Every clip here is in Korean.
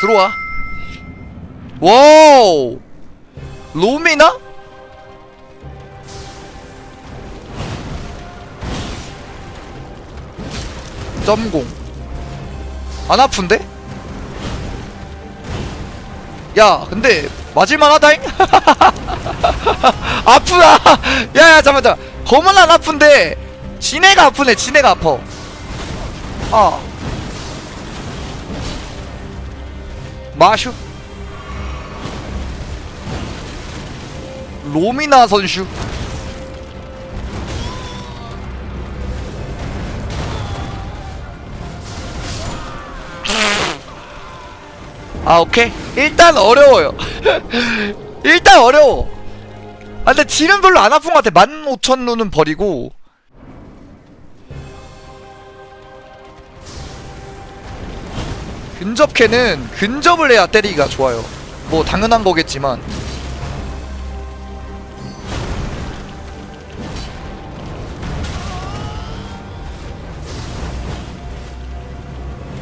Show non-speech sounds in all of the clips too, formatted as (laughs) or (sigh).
들어와. 와우. 로미나? 점공. 안 아픈데? 야 근데 맞을만 하다잉? (laughs) 아프다. 야야 잠깐만 잠깐 검은 안 아픈데 지네가 아프네 지네가 아파. 아 마슈? 로미나 선수 아 오케이. 일단 어려워요. (laughs) 일단 어려워. 아 근데 딜은 별로 안 아픈 것 같아. 15,000루는 버리고 근접캐는 근접을 해야 때리기가 좋아요. 뭐 당연한 거겠지만.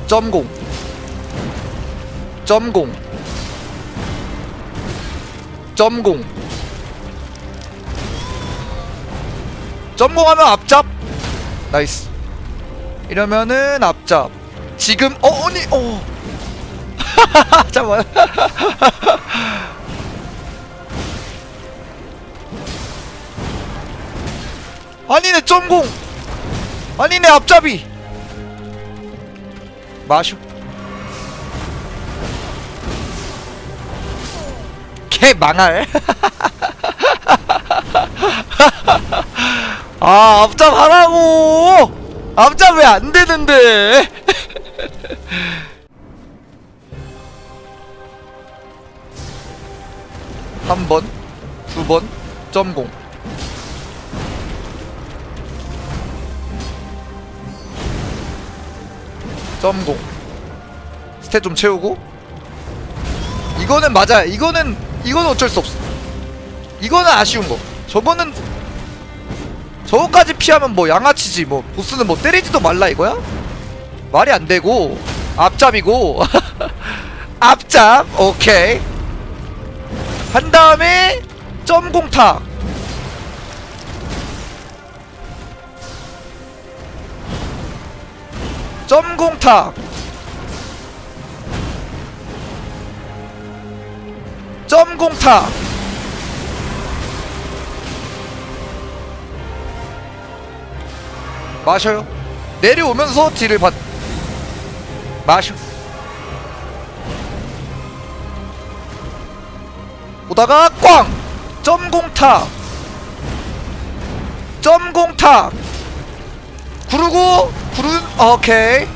점공. 점공. 점공. 점공하면 앞잡. 나이스. 이러면은 앞잡 지금 어 아니 어. (laughs) 잠깐만. (laughs) 아니네 점공. 아니네 앞잡이. 마쇼 개 망할. (laughs) 아 앞잡 하라고. 앞잡 왜 안 되는데 한 번, 두 번, 점공. 점공. 스탯 좀 채우고. 이거는 맞아. 이거는 이거는 어쩔 수 없어. 이거는 아쉬운 거. 저거는 저거까지 피하면 뭐 양아치지. 뭐 보스는 뭐 때리지도 말라 이거야? 말이 안 되고 앞잡이고. (laughs) 앞잡 오케이. 한 다음에 점공탁 점공탁 점공탁 마셔요. 내려오면서 딜을 받 마셔. 오다가 꽝! 점공탁 점공탁 구르고 구른 오케이.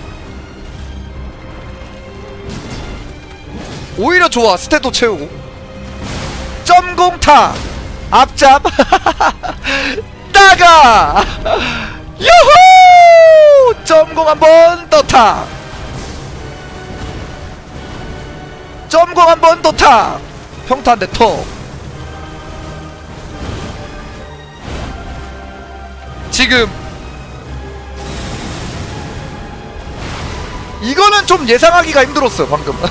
오히려 좋아 스탯도 채우고. 점공탁 앞잡! (laughs) 나가! 유후 (laughs) 점공 한번 또탁 한번 또탁 평타 한대 톡 지금 이거는 좀 예상하기가 힘들었어 방금. (laughs)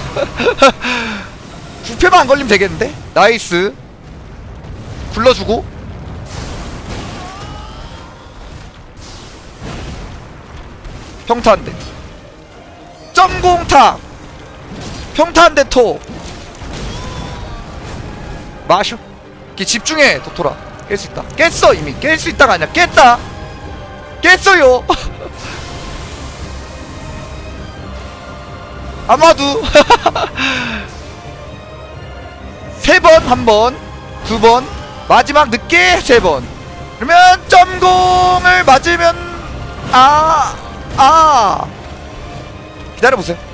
부패만 안 걸리면 되겠는데? 나이스. 굴러주고. 평타 한대. 점공타. 평타 한대 톡 마셔 이렇게 집중해 도토라. 깰 수 있다. 깼어 이미. 깰 수 있다가 아니야 깼다. 깼어요. (laughs) 아마도. (laughs) 세 번 한번 두 번 마지막 늦게 세 번. 그러면 점공을 맞으면 아아. 기다려보세요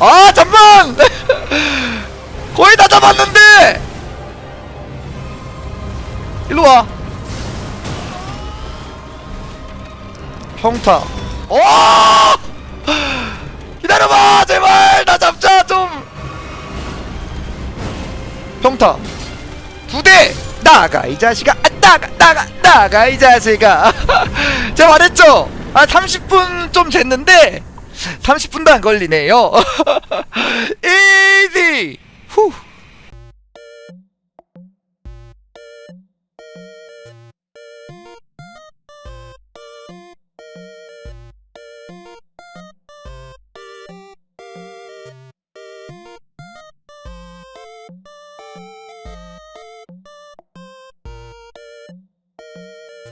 아 잠만! (laughs) 거의 다 잡았는데! 일로 와. 평타. 와 (gasps) 기다려봐 제발! 나 잡자 좀! 평타. 두 대! 나가 이 자식아. 아, 나가 나가 나가 이 자식아. (laughs) 제가 말했죠? 아 30분 좀 됐는데 30분도 안 걸리네요. (laughs) Easy! 후